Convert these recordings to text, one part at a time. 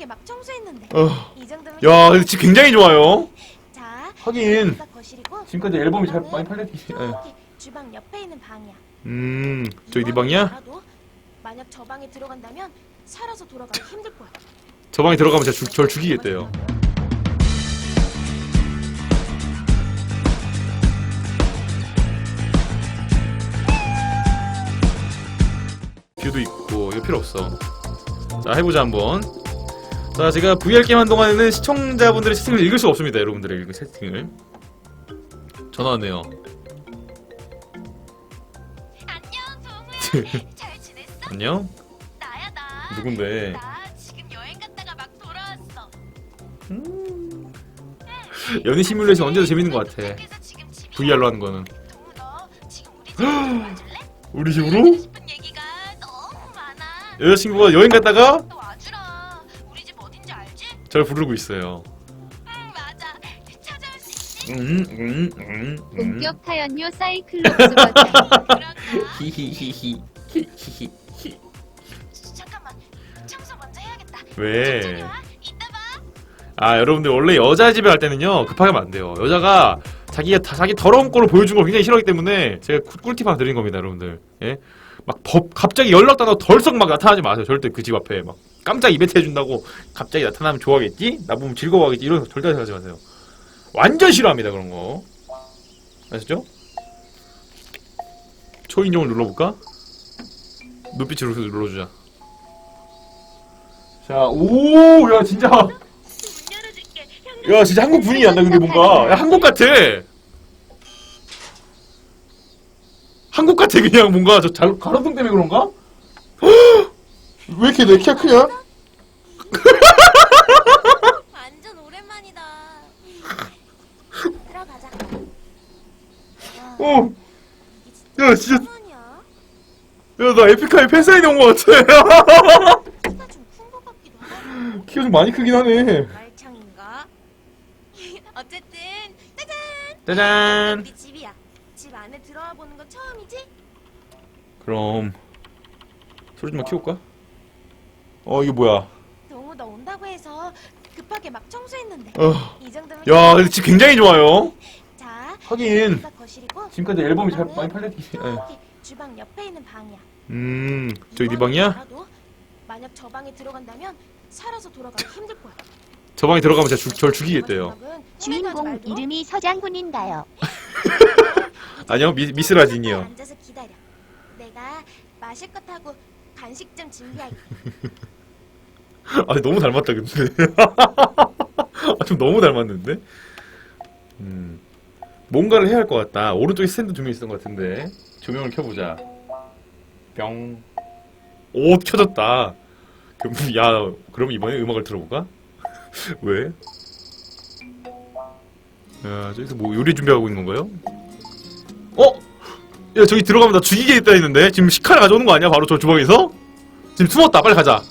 급하게 막 청소했는데 어. 이 정도면 야, 근데 집 굉장히 좋아요. 자 하긴. 여기가 거실이고 지금까지 앨범이 잘 많이 팔렸기. 예. 저기 주방 옆에 있는 방이야 음, 저기 네 방이야? 만약 저 방에 들어간다면 살아서 돌아가기 힘들 거야 저 방에 들어가면 제가 주, 절 죽이겠대요. 뷰도 있고 이거 필요 없어. 자 해보자 한번. 자 제가 VR 게임 한 동안에는 시청자분들의 채팅을 읽을 수가 없습니다. 여러분들의 읽은 채팅을. 전화 왔네요. 안녕 동우야 잘 지냈어? 안녕? 나야 나 누군데? 나 지금 여행 갔다가 막 돌아왔어 연애 시뮬레이션 언제도 재밌는 것 같아. 그래서 지금 집에 VR로 하는 거는. 동우 너 지금 우리 집에 와줄래? 우리 하고 집으로? 싶은 얘기가 너무 많아 여자친구가 여행 갔다가 너 절 부르고 있어요. 응 맞아 찾아올 수 있지? 음, 음, 음, 음. 본격 타연료 사이클롭스 버전 그럴까? 히히히히 히히히 잠깐만 청소 먼저 해야겠다 왜? 천천히 와 이따 봐 아 여러분들 원래 여자 집에 갈 때는요 급하게 하면 안 돼요. 여자가 자기가 다- 자기 더러운 꼴을 보여준 걸 굉장히 싫어하기 때문에 제가 꿀- 꿀팁 하나 드린 겁니다, 여러분들. 예? 막 법, 갑자기 연락도 안 하고 덜썩 막 나타나지 마세요. 절대 그 집 앞에 막 깜짝 이벤트 해준다고 갑자기 나타나면 좋아하겠지? 나 보면 즐거워하겠지? 이런 거 절대 생각하지 마세요. 완전 싫어합니다 그런 거. 아시죠? 초인종을 눌러볼까? 눈빛으로 눌러주자. 자, 오, 야 진짜. 야 진짜 한국 분위기 난다 근데 뭔가 야 한국 같아 한국 같아 그냥 뭔가 저 잘, 가로등 때문에 그런가? 왜 이렇게 내 키가 크냐? 완전 오랜만이다 들어가자 와, 어. 이게 야 진짜 천원이야? 야 나 에픽하이 팬사인회 온것 같아 키가 좀 큰 것 같기도 하고 키가 좀 많이 크긴 하네 말창인가? 어쨌든 짜잔 짜잔 우리 집이야 집 안에 들어와 보는 건 처음이지? 그럼 소리 좀만 키울까? 어 이게 뭐야 동우 너 온다고 해서 급하게 막 청소했는데 어. 이 정도면 야 근데 집 굉장히 좋아요 자 하긴 여기가 거실이고 지금까지 앨범이 잘 많이 팔렸기 예. 저기 주방 옆에 있는 방이야 음 저기 네 방이야? 알아도 만약 저 방에 들어간다면 살아서 돌아가기 힘들 거야 저 방에 들어가면 제가 주, 절 죽이겠대요 주인공 이름이 서장군인가요? 아니요 미, 미스라진이요 앉아서 내가 마실 것 하고 간식 좀 준비할게. 아 너무 닮았다 근데. 아, 좀 너무 닮았는데? 음. 뭔가를 해야 할 것 같다. 오른쪽에 스탠드 두명 있었던 것 같은데. 조명을 켜보자. 뿅 오 켜졌다. 그럼 야 그럼 이번에 음악을 들어볼까? 왜? 야 저기서 뭐 요리 준비하고 있는 건가요? 어? 야 저기 들어가면 나 죽이겠다 했는데 지금 식칼 가져오는 거 아니야 바로 저 주방에서? 지금 숨었다 빨리 가자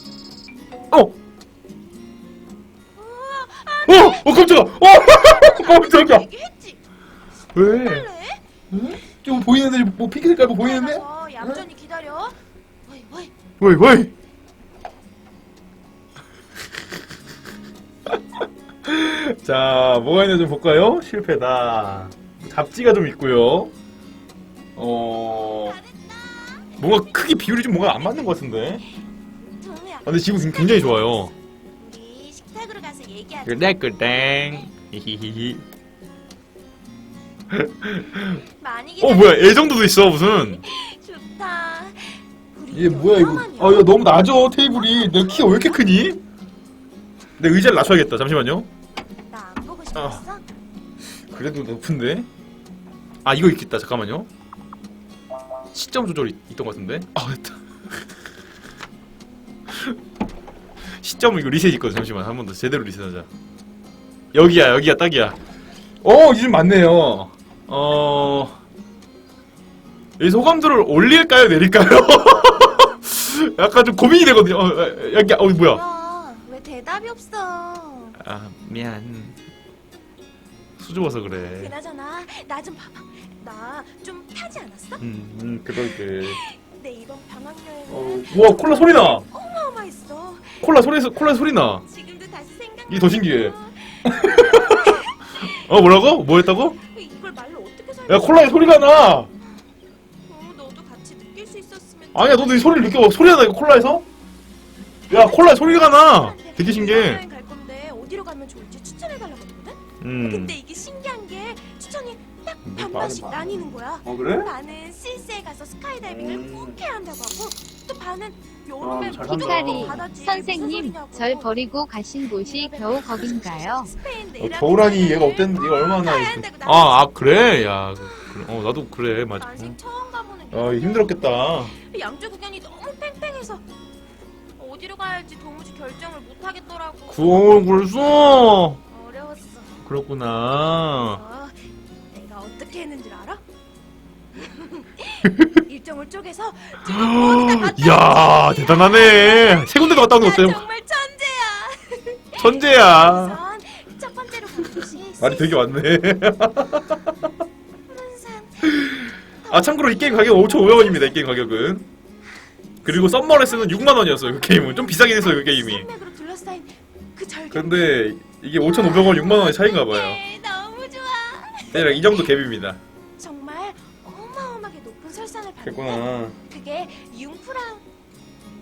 어! 어! 어 깜짝아! 어! 깜짝이야! 얘기했지 왜? 할래? 좀 보이는데 뭐 핑크색 깔고 보이는데? 알아서 얌전히 기다려 어이 어이 왜 왜? 자 뭐가 있나 좀 볼까요? 실패다 잡지가 좀 있고요 어... 뭔가 크기 비율이 좀 뭔가 안 맞는 것 같은데 아, 근데 집은 굉장히 좋아요 우리 식탁으로 가서 얘기하자 그래 그땡 히히히히 많이 어 기다려 뭐야 애정도도 있어 무슨 좋다 우리 이게 뭐야 이거? 아 이거 너무 낮아 테이블이 내 키가 왜 이렇게 크니? 내 의자를 낮춰야겠다 잠시만요 나안 보고 싶었어? 그래도 높은데? 아 이거 있겠다 잠깐만요 시점 조절이 있던 것 같은데? 아 됐다. 시점 이거 리셋 있거든 잠시만. 한 번 더 제대로 리셋하자. 여기야 여기야 딱이야. 어 이름 맞네요. 어 여기서 호감도를 올릴까요 내릴까요? 약간 좀 고민이 되거든요. 어, 어, 여기 어 뭐야 뭐야? 왜 대답이 없어? 아 미안 수줍어서 그래 그나저나 나 좀 봐봐 나 좀 타지 않았어? 음, 음 그럴게 내 이번 방학 여행은 어, 우와 콜라 소리 나 어마어마했어. 콜라 소리 콜라 소리 나. 지금도 다시 생각. 이게 더 신기해. 어 뭐라고? 뭐 했다고? 이걸 말로 어떻게 설명? 야 콜라에 소리가 나. 어, 너도 같이 느낄 수 있었으면. 아니야 너도 이 소리를 느껴. 소리가 나 이거 콜라에서? 야 콜라에 소리가 나. 되게 신기해. 여행 갈 건데 어디로 가면 좋을지 추천해 달라고 했거든. 음. 근데 이게 반반씩 맞아. 나뉘는 거야. 어 그래? 반은 스위스에 가서 스카이다이빙을 음. 꼭 해야 한다고 하고 또 반은 여름에 아, 잘 바다지. 무슨 선생님 소리냐고. 절 버리고 가신 곳이 겨우 거긴가요? 스페인 어, 내일 겨울하니 얘가 어땠는데 얘가 얼마나 가야 이렇게- 한다고 아, 아 그래? 야, 그- 어 나도 그래 맞아. 난생 처음 가보는 어 힘들었겠다. 양쪽 구경이 너무 팽팽해서 어디로 가야 할지 도무지 결정을 못 하겠더라고. 구원 그랬어. 어려웠어. 그렇구나. 어, 내가 어떻게 했는 줄 알아? 일정을 쪼개서 이야 왔지? 대단하네. 세 군데 갔다 온 나거 어때요? 정말 천재야. 천재야. 우선 첫 번째로 간 말이 되게 많네. 아 참고로 이 게임 가격 5,500원입니다. 이 게임 가격은. 그리고 썸머레스는 6만 원이었어요. 그 게임은 좀 비싸긴 했어요. 그 게임이. 산맥으로 둘러싸인 그 절경. 근데 이게 5,500원, 6만 원의 차이인가 봐요. 네. 네, 이 정도 갭입니다. 정말 어마어마하게 높은 설산을 봤는데 됐구나. 그게 융프랑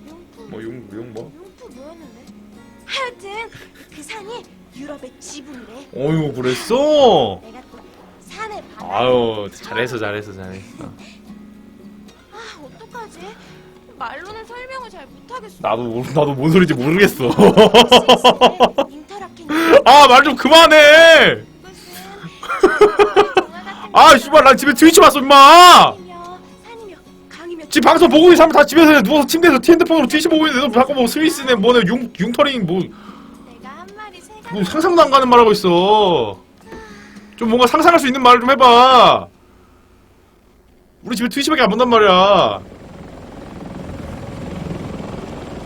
융프 뭐 용, 용 뭐? 융프 뭐였는데? 하여튼 그 산이 유럽의 지붕이래. 어유 그랬어? 내가 또 산에 바다. 아유 잘했어 잘했어 잘했어. 아 어떡하지? 말로는 설명을 잘 못하겠어. 나도 모르- 나도 뭔 소리인지 모르겠어. 스위스의 인터라켄 아 말 좀 그만해. 아 씨발 난 집에 트위치 봤어 임마. 산이며 지금 방송 보고 있는 사람 다 집에서 그냥 누워서 침대에서 핸드폰으로 트위치 보고 있는데 너 자꾸 뭐 스위스네 뭐네 융 융터링 뭐, 뭐 상상도 안 가는 말 하고 있어. 좀 뭔가 상상할 수 있는 말을 좀 해봐. 우리 집에 트위치밖에 안 본단 말이야.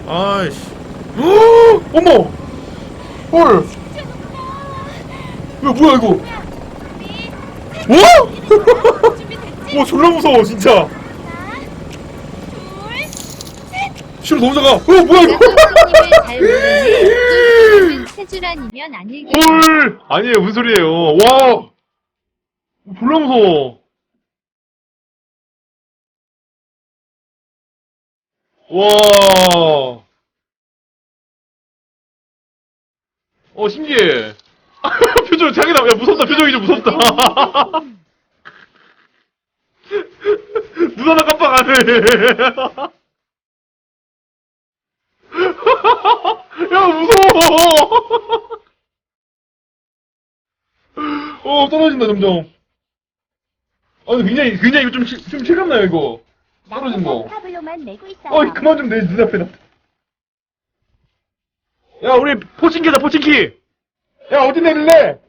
아이씨. 헉! 어머. 헐. 야 뭐야 이거? 와? 준비됐지? 와 졸라 무서워 진짜. 싫어 너무 작아. 어 뭐야 이거? 모르는 세주란이면 아닐까? 헐! 아니에요, 무슨 소리예요. 와! 졸라 무서워. 와! 어, 신기해. 표정, 자기다, 야, 무섭다, 표정이 좀 무섭다. 눈 하나 깜빡하네. 야, 무서워! 어, 떨어진다, 점점. 아, 굉장히, 굉장히 이거 좀, 실- 좀 실감나요, 이거. 떨어진 거. 타블로만 내고 있어요. 어이, 그만 좀 내, 눈앞에 나. 야, 우리 포칭키다, 포칭키! 야, 어디 내릴래?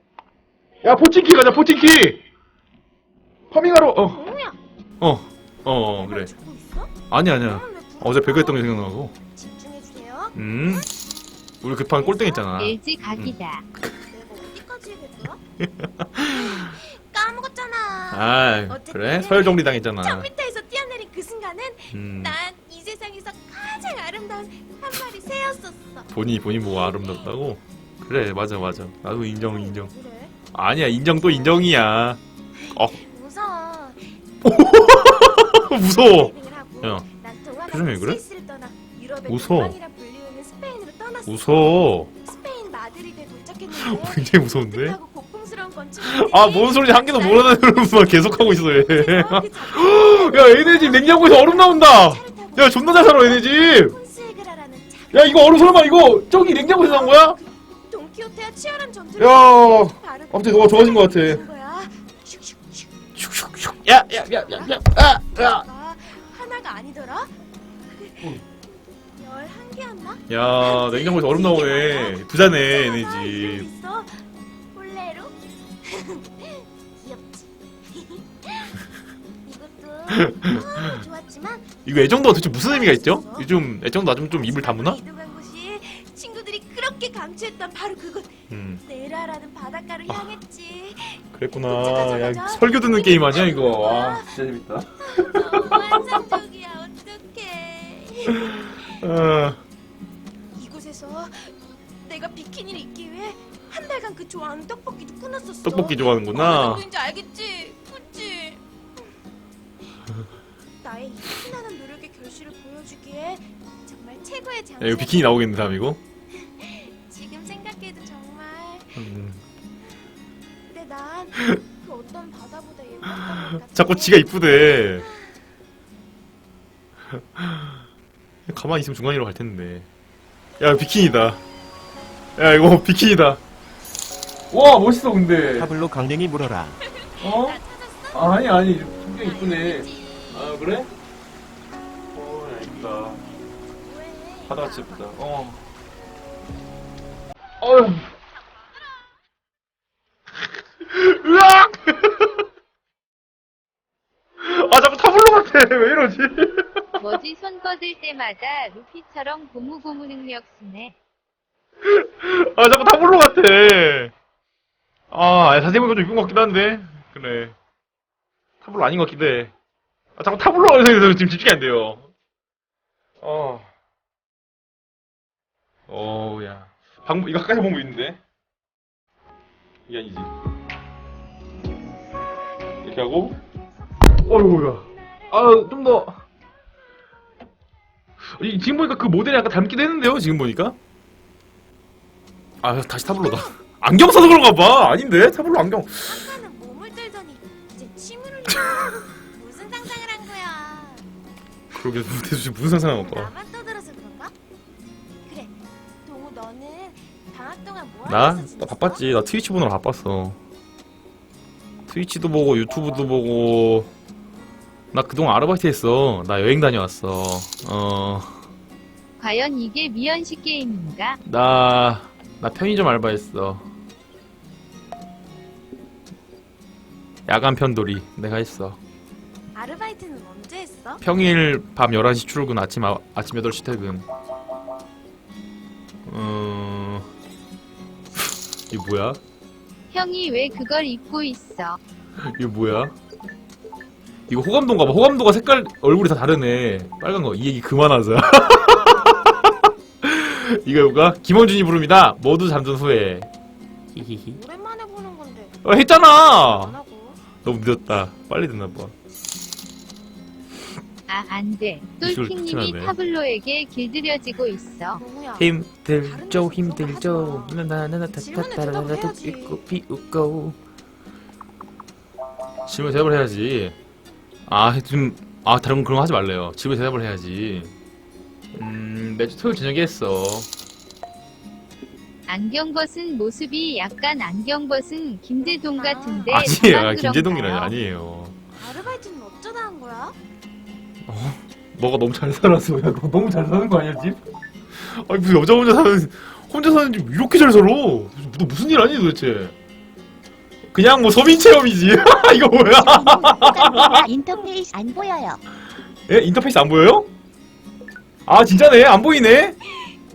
야, 포칭키 가자, 포칭키! 파밍하러, 어, 뭐야? 어, 어, 그래. 죽고 있어? 아니, 아니야. 그럼 왜 불을 어제? 배그했던 게 생각나고. 집중해주세요. 음. 우리 급한 꼴등 했잖아. LG 각이다. 내가 어디까지 얘기했더라? 까먹었잖아. 아이, 그래? 서열정리 당했잖아. 1000m에서 뛰어내린 그 순간은 음. 난 이 세상에서 가장 아름다운 한 마리 새였었어. 본인이 본인 보고 아름답다고? 그래 맞아 맞아 나도 인정 인정 그래? 아니야 인정 또 인정이야 무서워. 무서워 하고 야, 난 표정이 그래? 스위스를 떠나 유럽의 무서워. 동방이라 불리우는 스페인으로 떠났어. 무서워 스페인 마드리드에 도착했는데 어, 굉장히 무서운데? 뜨뜻하고 고풍스러운 건축물들이 아 뭔 소리지 한 개도 모르는 말 계속하고 있어 얘. 그리고 그 작은 야 얘네 집 냉장고에서 얼음 나온다 야 존나 잘 살아 얘네 집야 작은 이거 얼음 설마 이거 저기 냉장고에서 나온 거야? 돈키호테와 치열한 전투를 야 갑자기 너가 좋아진 것 같아 준 거야. 슉슉슉. 슉슉슉 야 야 야 야 야 아, 야. 가 하나가 아니더라. 열한 개였나? 야 냉장고에서 얼음 나오네 부자네 얘네 집 있어. 홀레로. 귀엽지. 이것도 너무 좋았지만 이거 애정도가 도대체 무슨 의미가 있죠? 요즘 애정도 아좀 좀 입을 다무나? 그렇게 강추했던 바로 그곳 음 네라라는 바닷가를 향했지. 그랬구나. 야. 설교 듣는 게임 아니야, 이거? 와, 진짜 재밌다. 너무 환상적이야. 어떡해. 어, 내가 비키니를 입기 위해 한 달간 그 좋아하는 떡볶이도 끊었었어. 떡볶이 좋아하는구나. 정도인지 알겠지? 그치? 나의 이 수많은 노력의 결실을 보여주기에 정말 최고의 장소. 야, 이거 비키니 나오겠는데 다음 이거? 근데 난 그 어떤 바다보다 예뻤던 것 같아. 자꾸 지가 이쁘대. 가만히 있으면 중간이로 갈 텐데. 야 비키니다. 야 이거 비키니다. 와 멋있어 근데. 타블로 강냉이 물어라. 어? 아니 아니 굉장히 이쁘네. 아 그래? 어 야, 이쁘다. 왜? 바다가 진짜 이쁘다. 어. 어휴. 으악! 아 자꾸 타블로 같아. 왜 이러지? 뭐지 손 뻗을 때마다 루피처럼 고무고무 능력 쓰네. 아 자꾸 타블로 같아. 아 자세히 보니까 좀 이쁜 것 같긴 한데. 그래. 타블로 아닌 것 같기도 해. 아 자꾸 타블로 하는 생각이 지금 집중이 안 돼요. 어. 어우야. 방법 이거 가까이 보면 있는데. 이게 아니지. 이렇게 하고. 어이구야. 아좀 더. 이, 지금 보니까 그 모델이 약간 닮기도 했는데요. 지금 보니까. 아 다시 타블로다. 안경 써서 그런가 봐. 아닌데 타블로 안경. 아까는 몸을 들더니 이제 침을 흘리고 무슨 상상을 한 거야? 그러게 대체 무슨 상상한 거야? 나? 나? 바빴지. 나 트위치 보느라 바빴어. 트위치도 보고 유튜브도 보고. 나 그동안 아르바이트 했어. 나 여행 다녀왔어. 어. 과연 이게 미연식 게임인가? 나, 나 편의점 알바했어. 야간 편돌이 내가 했어. 아르바이트는 언제 했어? 평일 밤 11시 출근, 아침, 아, 아침 8시 퇴근. 어... 이거 뭐야? 형이 왜 그걸 입고 있어? 이거 뭐야? 이거 호감도인가 봐. 호감도가 색깔, 얼굴이 다 다르네. 빨간 거. 이 얘기 그만하자. 이거 뭐가? 김원준이 부릅니다. 모두 잠든 후에. 히히히. 오랜만에 보는 건데 어, 안 했잖아! 하고 너무 늦었다. 빨리 됐나봐. 아, 안 돼. 똘킹님이. 타블로에게 길들여지고 있어. 힘들죠, 힘들죠. 대답해야지. 있고 비웃고. 질문 대답을 해야지. 아, 좀, 아, 다른 그런 거 하지 말래요. 질문 대답을 해야지. 음, 매주 토요일 저녁에 했어. 안경 벗은 모습이 약간 안경 벗은 김재동 아. 같은데 아니에요. 저만 김재동이라니? 아니에요. 아르바이트는 어쩌다 한 거야? 너가 너무 잘 살아서, 야, 너 너무 잘 사는 거 아니야, 집? 아니, 무슨 여자 혼자 사는, 혼자 사는 집 이렇게 잘 살아? 너 무슨 일 아니, 도대체? 그냥 뭐 서민 체험이지. 이거 뭐야? 인터페이스 안 보여요. 예? 인터페이스 안 보여요? 아 진짜네 안 보이네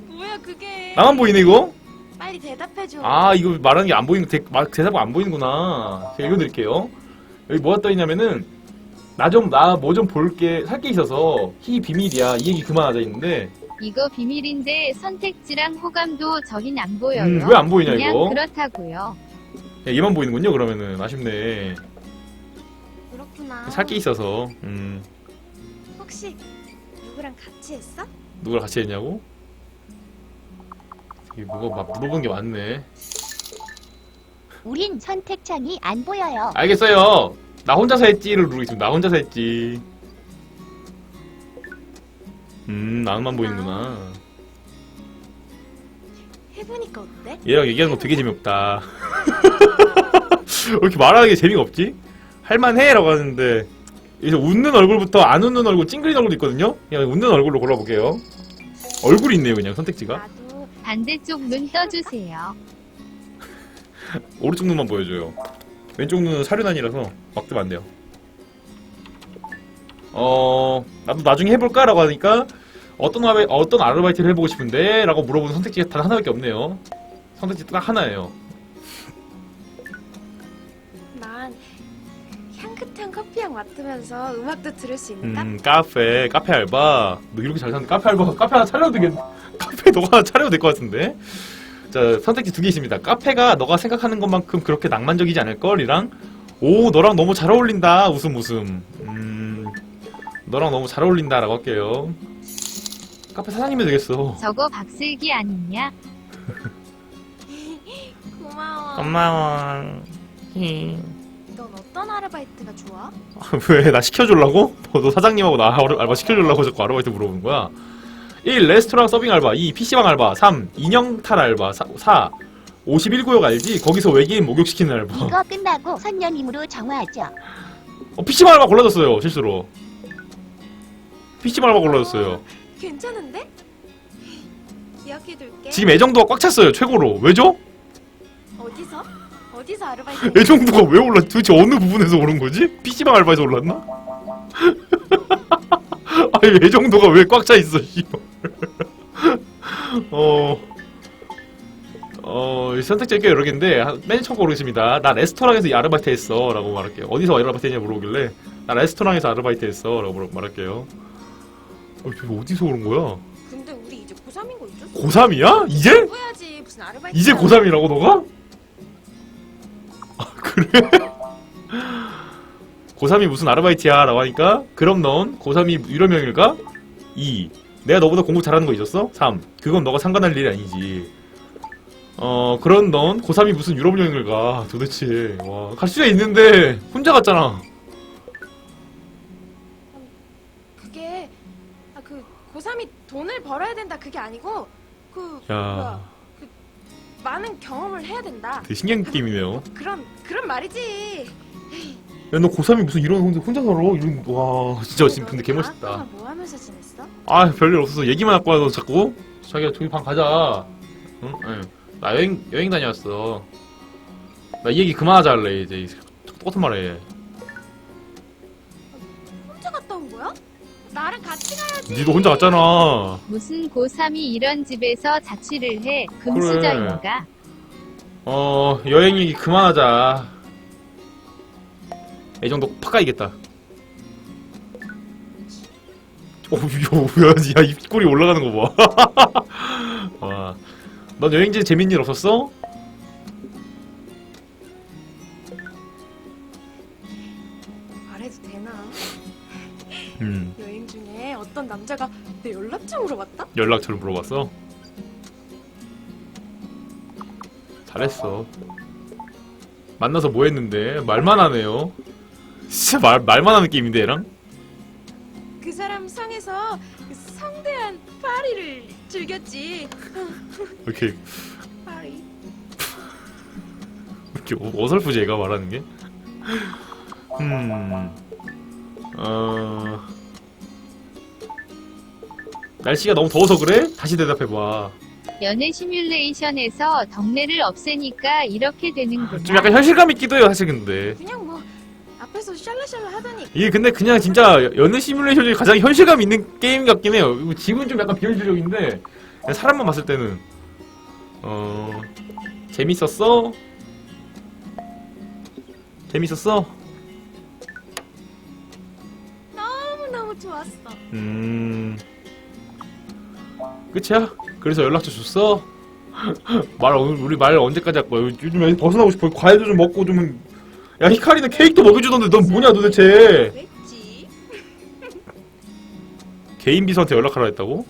뭐야 그게 나만 보이네 이거 빨리 대답해줘 아 이거 말하는 게 안 보이는 대, 말, 대사가 안 보이는구나 제가 읽어드릴게요 여기 뭐가 떠있냐면은 나 좀 나 뭐 좀 볼게 살 게 있어서 히 비밀이야 이 얘기 그만하자 있는데 이거 비밀인데 선택지랑 호감도 저흰 안 보여요. 음, 왜 안 보이냐, 그냥 이거? 그렇다고요. 야, 얘만 보이는군요 그러면은 아쉽네 그렇구나 살 게 있어서 음 혹시 누구랑 같이 했어? 누구랑 같이 했냐고? 이게 뭐가 막 물어본 게 많네 우린 선택창이 안 보여요. 알겠어요. 나 혼자서 했지를 누르겠습니다. 나 혼자서 했지. 음, 나만 보이는구나. 해보니까 어때? 얘랑 얘기하는 거 되게 재미없다. 왜 이렇게 말하는 게 재미가 없지? 할만해! 라고 하는데, 여기서 웃는 얼굴부터 안 웃는 얼굴, 찡그린 얼굴도 있거든요? 그냥 웃는 얼굴로 골라볼게요. 얼굴이 있네요, 그냥 선택지가. 반대쪽 눈 떠주세요. 오른쪽 눈만 보여줘요. 왼쪽 눈은 사륜안이라서 막 뜨면 안 돼요. 어, 나도 나중에 해볼까? 라고 하니까, 어떤, 아르바이, 어떤 아르바이트를 해보고 싶은데? 라고 물어보는 선택지가 단 하나밖에 없네요. 선택지 딱 하나예요. 난 향긋한 커피향 맡으면서 음악도 들을 수 있는가? 음, 카페, 카페 알바. 너 이렇게 잘 사는데 카페 알바, 카페 하나 차려도 되겠, 카페 너가 하나 차려도 될 것 같은데? 자 선택지 두 개 있습니다. 카페가 너가 생각하는 것만큼 그렇게 낭만적이지 않을 걸이랑 오 너랑 너무 잘 어울린다 웃음 웃음. 음 너랑 너무 잘 어울린다 라고 할게요. 카페 사장님이 되겠어. 저거 박슬기 아니냐? 고마워. 고마워. 넌 어떤 아르바이트가 좋아? 왜 나 시켜주려고? 너, 너 사장님하고 나 알바 알바 시켜주려고 자꾸 아르바이트 물어보는 거야? 1. 레스토랑 서빙 알바 2. PC방 알바 3. 인형 탈 알바 4. 4 51구역 알지? 거기서 외계인 목욕시키는 알바 이거 끝나고 선녀님으로 정화하죠. 어, PC방 알바 골라줬어요 실수로 PC방 알바 골라줬어요 괜찮은데? 기억해둘게. 지금 애정도가 꽉 찼어요 최고로 왜죠? 어디서? 어디서 아르바이트? 애정도가 왜 올라 도대체 어느 부분에서 오른 거지? PC방 알바에서 올랐나? 아니 애정도가 왜 꽉 차 있어 씨발 어... 어... 이 선택지 꽤 여러 개인데 한- 맨 처음 고르겠습니다 나 레스토랑에서 이 아르바이트 했어 라고 말할게요 어디서 아르바이트 했냐 물어보길래 나 레스토랑에서 아르바이트 했어 라고 물어- 말할게요 어, 저 어디서 오른 거야? 근데 우리 이제 고3인 거 잊었어? 고3이야? 이제? 해야지 무슨 아르바이트? 이제 고3이라고 너가? 아 그래? 고3이 무슨 아르바이트야 라고 하니까 그럼 넌 고3이 유료명일까? 2 내가 너보다 공부 잘하는 거 잊었어? 3 그건 너가 상관할 일이 아니지. 어 그런 넌 고3이 무슨 유럽 여행을 가. 도대체. 와 갈 수야 있는데 혼자 갔잖아. 그게 아 그 고3이 돈을 벌어야 된다. 그게 아니고 그 야. 뭐야, 그 많은 경험을 해야 된다. 되게 신기한 게임이네요. 그런 그런 말이지. 야 너 고3이 무슨 이런 혼자, 혼자 살아 이런 와 진짜 지금 근데 개멋있다 뭐 하면서 지냈어? 아 별일 없어서 얘기만 갖고 와서 자꾸 자기야 저기 방 가자 응? 응. 나 여행 여행 다녀왔어 나 이 얘기 그만하자 할래 이제 자꾸 똑같은 말 해 혼자 갔다 온 거야? 나랑 같이 가야지. 니도 혼자 갔잖아 무슨 고3이 이런 집에서 자취를 해? 금수저인가? 어 여행 얘기 그만하자 애정도 팍 가이겠다 어우 야, 야 입꼬리 올라가는 거 봐 와 넌 여행지 재밌는 일 없었어? 말해도 되나? 음 여행 중에 어떤 남자가 내 연락처 물어봤다? 연락처를 물어봤어? 잘했어. 만나서 뭐 했는데? 말만 하네요. 진짜 말, 말만 하는 게임인데, 얘랑? 그 사람 성에서 그 성대한 파리를 즐겼지. 이렇게, 파리. 이렇게 어- 어설프지, 얘가 말하는 게? 음, 어, 날씨가 너무 더워서 그래? 다시 대답해봐. 연애 시뮬레이션에서 덕내를 없애니까 이렇게 되는구나. 좀 약간 현실감 있기도 해요, 사실 근데. 그냥 뭐 앞에서 샬라샬라 하더니 이게 근데 그냥 진짜 연애 시뮬레이션 중에 가장 현실감 있는 게임 같긴 해요. 이거 지금은 좀 약간 비현실적인데 그냥 사람만 봤을 때는 어 재밌었어? 재밌었어? 너무너무 좋았어. 음 끝이야? 그래서 연락처 줬어? 말 오늘 우리 말 언제까지 할 거야? 요즘에 벗어나고 싶어. 과일도 좀 먹고 좀. 야 히카리는 케이크도 먹여주던데 넌 뭐냐 도대체? 개인 비서한테 연락하라 했다고?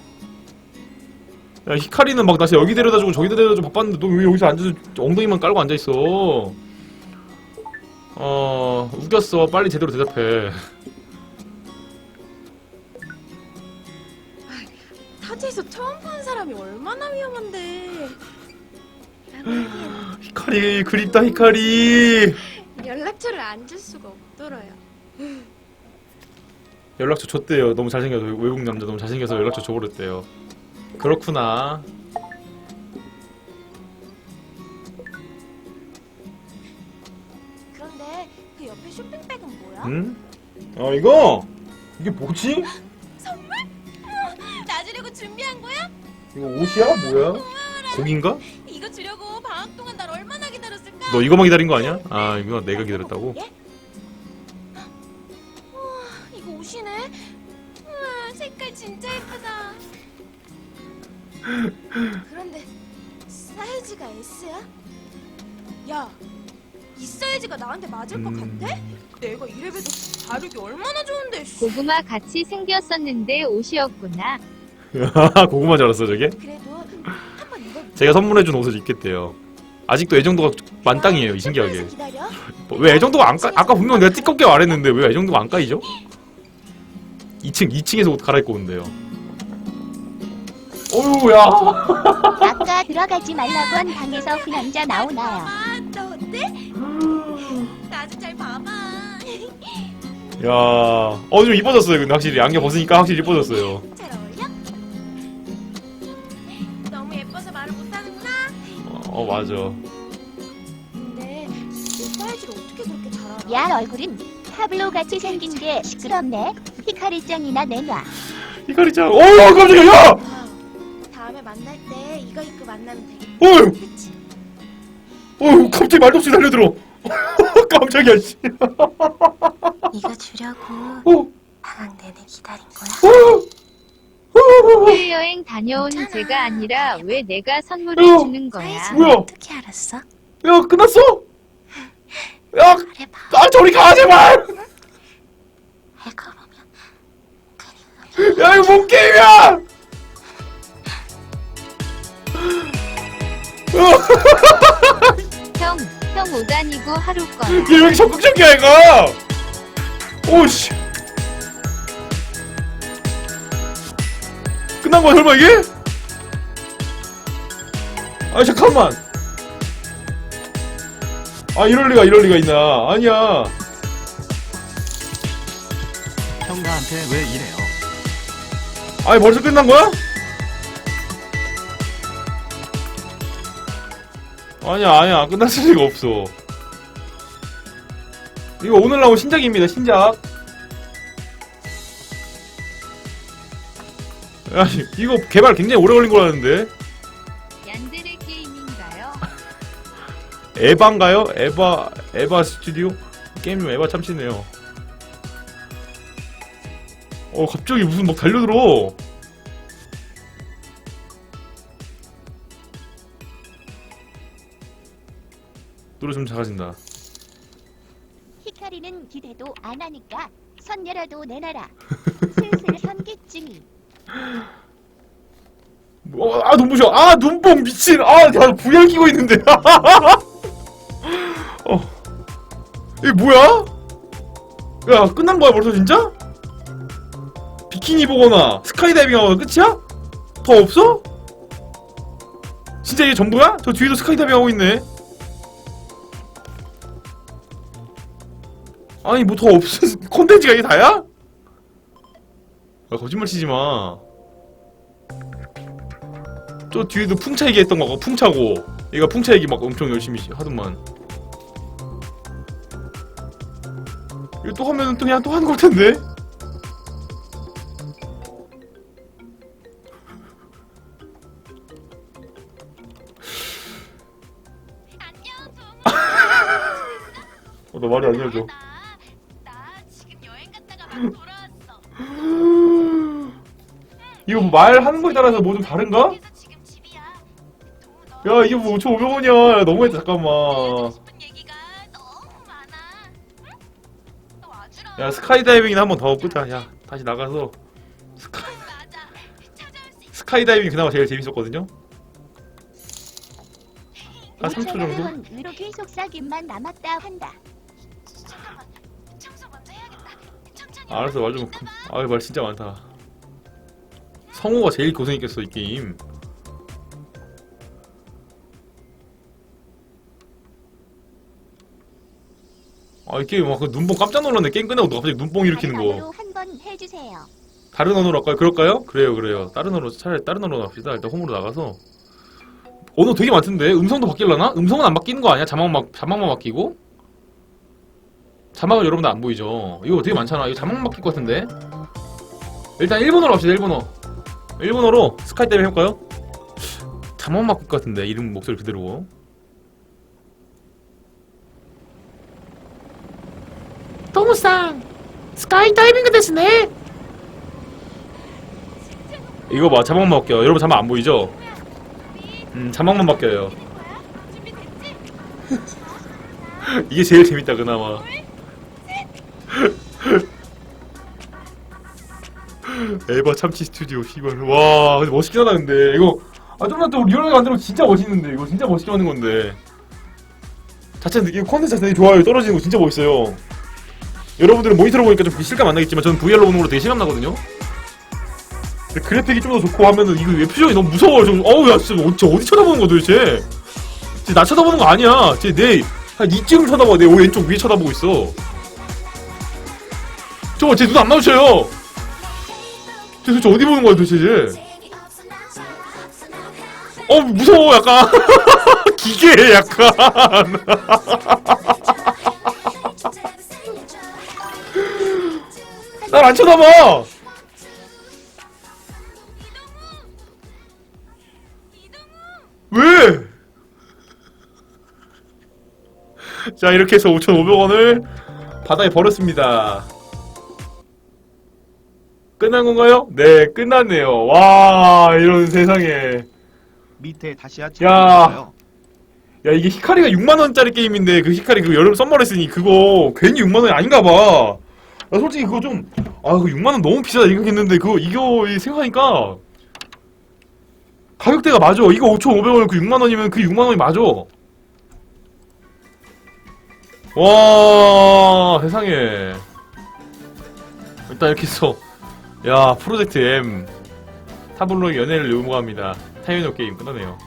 야 히카리는 막 다시 여기 데려다주고 저기 데려다주고 바빴는데 너 왜 여기서 앉아서 엉덩이만 깔고 앉아있어 어 우겼어 빨리 제대로 대답해 타지에서 처음 보는 사람이 얼마나 위험한데. 히카리 그립다 히카리 연락처를 안 줄 수가 없더라요. 연락처 줬대요 너무 잘생겨서 외국 남자 너무 잘생겨서 연락처 줘버렸대요 그렇구나 그런데 그 옆에 쇼핑백은 뭐야? 응? 아 이거? 이게 뭐지? 나 주려고 준비한 거야? 이거 옷이야? 뭐야? 고기인가? 너 이거만 기다린 거 아니야? 아 이거 내가 기다렸다고? 우와, 이거 옷이네. 우와, 색깔 진짜 예쁘다. 그런데 사이즈가 S야? 야, 이 사이즈가 나한테 맞을 것 음. 같아? 내가 이래봬도 다르기 얼마나 좋은데. 씨. 고구마 같이 생겼었는데 옷이었구나. 고구마 줄 알았어 저게? 그래도 한번 입어. 제가 선물해준 옷을 입겠대요. 아직도 애정도가 만땅이에요 이 신기하게. 뭐, 왜 애정도가 안 까? 아까 분명 내가 띠껍게 말했는데 왜 애정도가 안 까이죠? 2층 2층에서 옷 갈아입고 온대요. 어휴 야. 아까 들어가지 말라고 한 방에서 그 남자 나오나요? 아, 너 어때? 나좀잘 봐봐. 야. 어 좀 이뻐졌어요 근데 확실히 안경 벗으니까 확실히 이뻐졌어요. 잘 어울려? 어, 어 맞아. 근데 내 사이즈를 어떻게 그렇게 잘 알아? 야 얼굴은 타블로 같이 생긴 게 시끄럽네. 히카리짱이나 내놔. 이카리짱. 어 깜짝이야. 야. 아, 다음에 만날 때 이거 입고 만나면 되겠다. 어휴. 그치? 어휴 갑자기 말도 없이 달려들어. 깜짝이야 씨. 이거 주려고 어. 방학 내내 기다린 거야? 어. 해외여행 다녀온 괜찮아. 제가 아니라 왜 내가 선물을 어. 주는 거야? 뭐야? 어떻게 알았어? 야 끝났어? 야, 말해봐. 아 저리 가 제발. 알고 보면 야 이거 뭔 게임이야? 형, 형옷 아니고 하루 거야. 얘왜 이렇게 적극적이야 얘가? 오씨. 끝난 거야 설마 이게? 아 잠깐만. 아 이럴 리가 이럴 리가 있나? 아니야. 형 나한테 왜 이래요? 아니 벌써 끝난 거야? 아니야 아니야 끝났을 리가 없어 이거 오늘 나온 신작입니다 신작 야 이거 개발 굉장히 오래 걸린 거라는데 얀데레 게임인가요? 에바인가요? 에바 에바 스튜디오? 게임 좀 에바 참치네요 어 갑자기 무슨 막 달려들어 노래 좀 작아진다 히카리는 기대도 안 하니까 선녀라도 내놔라. 슬슬 선기증이. 어, 아 눈부셔. 아 눈뽕 미친. 아야 VR 끼고 있는데. 어. 이게 뭐야? 야 끝난 거야 벌써 진짜? 비키니 보거나 스카이다이빙 하거나 끝이야? 더 없어? 진짜 이게 전부야? 저 뒤에도 스카이다이빙 하고 있네. 아니 뭐 더 없어? 콘텐츠가 이게 다야 아, 거짓말 치지 마. 저 뒤에도 풍차 얘기했던 거고 풍차고 얘가 풍차 얘기 막 엄청 열심히 하더만 이거 또 하면은 또 그냥 또 하는 걸 텐데. 어, 나 말이 돌아왔어. 이거 뭐 말하는 거에 따라서 뭐 좀 다른가? 야 이게 뭐 5,500원이야 너무했다 잠깐만. 야 스카이다이빙이나 한 번 더 끄자 야 다시 나가서 스카, 맞아. 찾아올 수 있어. 스카이다이빙 그나마 제일 재밌었거든요 한 3초 정도? 5천원 위로 계속 싸기만 남았다 한다. 알았어 말좀 아유 말 진짜 많다 성우가 제일 고생했겠어 이 게임 아 이 게임 막그 눈뽕 깜짝 놀랐네 게임 끝나고 너 갑자기 눈뽕 일으키는 거 언어로 한번 해주세요. 다른 언어로 할까요? 그럴까요? 그래요 그래요 다른 언어로 차라리 다른 언어로 합시다 일단 홈으로 나가서 언어 되게 많던데 음성도 바뀔라나? 음성은 안 바뀌는 거 아니야? 자막만, 자막만 바뀌고? 자막은 여러분들 안 보이죠? 이거 되게 많잖아 이거 자막만 바뀔 것 같은데 일단 일본어로 합시다 일본어 일본어로 스카이 다이빙 해볼까요? 잠만 바꿀 것 같은데 이름 목소리 그대로. 동우상 스카이 다이빙 대신에 이거 봐 자막만 바뀌어요. 여러분 자막 안 보이죠? 음 자막만 바뀌어요. 이게 제일 재밌다 그나마. 에바 참치 스튜디오 씨발. 와 멋있긴 하다 근데. 이거 아 좀만 더 리얼하게 만들면 진짜 멋있는데. 이거 진짜 멋있게 만든 건데. 자체 느낌 컨텐츠 자체 좋아요. 떨어지는 거 진짜 멋있어요. 여러분들은 모니터로 보니까 좀 실감 안 나겠지만 저는 VR로 보는 걸로 되게 실감 나거든요. 그래픽이 좀 더 좋고 하면은 이거 왜 표정이 너무 무서워요. 좀 어우 야 진짜 어디, 어디 쳐다보는 거야 도대체 진짜 나 쳐다보는 거 아니야. 진짜 내한 이쯤 쳐다봐. 내 왼쪽 위에 쳐다보고 있어. 저거 제 눈 안 마주쳐요. 쟤 도대체 어디 보는 거야 도대체 쟤어 무서워 약간. 기계 약간. 날 안 쳐다봐! 왜? 자 이렇게 해서 5,500원을 바다에 버렸습니다 끝난 건가요? 네 끝났네요. 와 이런 세상에. 밑에 다시 야. 하죠. 야 이게 히카리가 6만원짜리 게임인데 그 히카리 그 여름 썸머를 쓰니 그거 괜히 6만원이 아닌가 봐. 나 솔직히 그거 좀 아 그 6만원 너무 비싸다 생각했는데 그거 이거 생각하니까 가격대가 맞아. 이거 5,500원 그 6만원이면 그 6만원이 맞아. 와 세상에. 일단 이렇게 해서 야 프로젝트 M. 타블로의 연애를 요구합니다. 타이노 게임 끝나네요